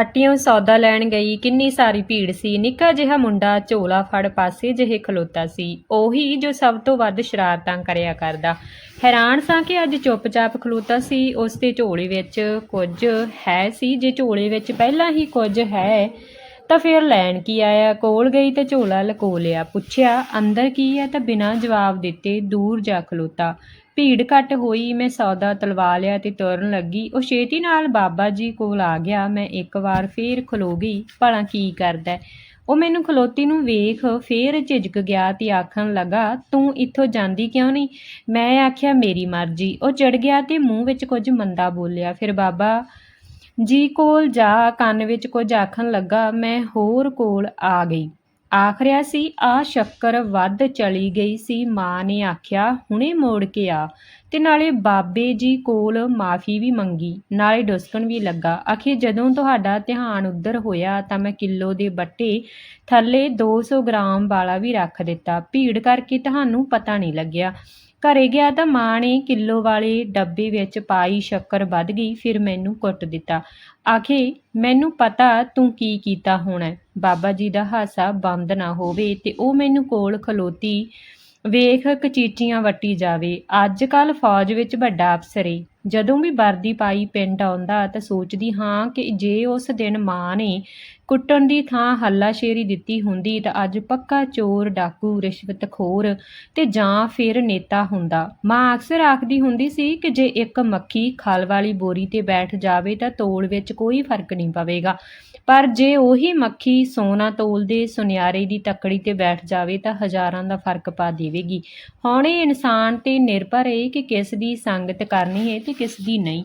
ਹੱਟੀਆਂ ਸੌਦਾ ਲੈਣ ਗਈ, ਕਿੰਨੀ ਸਾਰੀ ਭੀੜ ਸੀ। ਨਿੱਕਾ ਜਿਹਾ ਮੁੰਡਾ ਝੋਲਾ ਫੜ ਪਾਸੇ ਜਿਹੇ ਖਲੋਤਾ ਸੀ। ਉਹੀ ਜੋ ਸਭ ਤੋਂ ਵੱਧ ਸ਼ਰਾਰਤਾਂ ਕਰਿਆ ਕਰਦਾ। ਹੈਰਾਨ ਸਾਂ ਕਿ ਅੱਜ ਚੁੱਪਚਾਪ ਖਲੋਤਾ ਸੀ। ਉਸ ਦੇ ਝੋਲੇ ਵਿੱਚ ਕੁਝ ਹੈ ਸੀ। ਜੇ ਝੋਲੇ ਵਿੱਚ ਪਹਿਲਾਂ ਹੀ ਕੁਝ ਹੈ, ਤਾਂ ਫਿਰ ਲੈਣ ਕੀ ਆਇਆ? ਕੋਲ ਗਈ ਤੇ ਝੋਲਾ ਲਕੋ ਲਿਆ। ਪੁੱਛਿਆ, ਅੰਦਰ ਕੀ ਹੈ? ਤਾਂ ਬਿਨਾਂ ਜਵਾਬ ਦਿੱਤੇ ਦੂਰ ਜਾ ਖਲੋਤਾ। ਭੀੜ ਘੱਟ ਹੋਈ, ਮੈਂ ਸੌਦਾ ਤਲਵਾ ਲਿਆ ਤੇ ਤੁਰਨ ਲੱਗੀ। ਉਹ ਛੇਤੀ ਨਾਲ ਬਾਬਾ ਜੀ ਕੋਲ ਆ ਗਿਆ। ਮੈਂ ਇੱਕ ਵਾਰ ਫੇਰ ਖਲੋ ਗਈ। ਭਲਾ ਕੀ ਕਰਦਾ ਉਹ ਮੈਨੂੰ ਖਲੋਤੀ ਨੂੰ ਵੇਖ ਫੇਰ ਝਿਜਕ ਗਿਆ ਤੇ ਆਖਣ ਲੱਗਾ, ਤੂੰ ਇੱਥੋਂ ਜਾਂਦੀ ਕਿਉਂ ਨਹੀਂ? ਮੈਂ ਆਖਿਆ, ਮੇਰੀ ਮਰਜ਼ੀ। ਉਹ ਚੜ ਗਿਆ ਤੇ ਮੂੰਹ ਵਿੱਚ ਕੁਝ ਮੰਦਾ ਬੋਲਿਆ। ਫਿਰ ਬਾਬਾ ਜੀ ਕੋਲ ਜਾ ਕੰਨ ਵਿੱਚ ਕੁਝ ਆਖਣ ਲੱਗਾ, ਮੈਂ ਹੋਰ ਕੋਲ ਆ ਗਈ। ਆਖਰਿਆ ਸੀ ਆ ਸ਼ੱਕਰ ਵੱਧ ਚਲੀ ਗਈ ਸੀ, ਮਾਂ ਨੇ ਆਖਿਆ। ਹੁਣੇ ਮੋੜ ਕੇ ਆ। ਤੇ ਨਾਲੇ ਬਾਬੇ ਜੀ ਕੋਲ ਮਾਫੀ ਵੀ ਮੰਗੀ। ਨਾਲੇ ਡੁਸਕਣ ਵੀ ਲੱਗਾ। ਆਖੇ ਜਦੋਂ ਤੁਹਾਡਾ ਧਿਆਨ ਉੱਧਰ ਹੋਇਆ ਤਾਂ ਮੈਂ ਕਿਲੋ ਦੇ ਬੱਟੇ ਥੱਲੇ 200 ਗ੍ਰਾਮ ਵਾਲਾ ਵੀ ਰੱਖ ਦਿੱਤਾ। ਭੀੜ ਕਰਕੇ ਤੁਹਾਨੂੰ ਪਤਾ ਨਹੀਂ ਲੱਗਿਆ। ਘਰੇ ਗਿਆ ਤਾਂ ਮਾਂ ਨੇ ਕਿਲੋ ਵਾਲੇ ਡੱਬੇ ਵਿੱਚ ਪਾਈ ਸ਼ੱਕਰ ਵੱਧ ਗਈ, ਫਿਰ ਮੈਨੂੰ ਕੁੱਟ ਦਿੱਤਾ। ਆਖੇ, ਮੈਨੂੰ ਪਤਾ ਤੂੰ ਕੀ ਕੀਤਾ ਹੋਣਾ ਬਾਬਾ ਜੀ ਦਾ ਹਾਸਾ ਬੰਦ ਨਾ ਹੋਵੇ ਤੇ ਉਹ ਮੈਨੂੰ ਕੋਲ ਖਲੋਤੀ, ਵੇਖ ਕਚੀਚੀਆਂ ਵੱਟੀ ਜਾਵੇ। ਅੱਜ ਕੱਲ ਫੌਜ ਵਿੱਚ ਵੱਡਾ ਅਫਸਰ ਏ। ਜਦੋਂ ਵੀ ਵਰਦੀ ਪਾਈ, ਪਿੰਡ ਆਉਂਦਾ ਤਾਂ ਸੋਚਦੀ ਹਾਂ ਕਿ ਜੇ ਉਸ ਦਿਨ ਮਾਂ ਨੇ ਕੁੱਟਣ ਦੀ ਥਾਂ ਹੱਲਾਸ਼ੇਰੀ ਦਿੱਤੀ ਹੁੰਦੀ ਤਾਂ ਅੱਜ ਪੱਕਾ ਚੋਰ, ਡਾਕੂ ਰਿਸ਼ਵਤਖੋਰ ਤੇ ਜਾਂ ਫਿਰ ਨੇਤਾ ਹੁੰਦਾ। ਮਾਂ ਅਕਸਰ ਆਖਦੀ ਹੁੰਦੀ ਸੀ ਕਿ ਜੇ ਇੱਕ ਮੱਖੀ ਖਲ ਵਾਲੀ ਬੋਰੀ ਤੇ ਬੈਠ ਜਾਵੇ ਤਾਂ ਤੋਲ ਵਿੱਚ ਕੋਈ ਫ਼ਰਕ ਨਹੀਂ ਪਵੇਗਾ। ਪਰ ਜੇ ਉਹੀ ਮੱਖੀ ਸੋਨਾ ਤੋਲ ਦੇ ਸੁਨਿਆਰੇ ਦੀ ਤੱਕੜੀ ਤੇ ਬੈਠ ਜਾਵੇ ਤਾਂ ਹਜ਼ਾਰਾਂ ਦਾ ਫ਼ਰਕ ਪਾ ਦੇਵੇਗੀ। ਹੁਣ ਇਨਸਾਨ ਤੇ ਨਿਰਭਰ ਹੈ ਕਿ ਕਿਸ ਦੀ ਸੰਗਤ ਕਰਨੀ ਹੈ ਤੇ ਕਿਸ ਦੀ ਨਹੀਂ।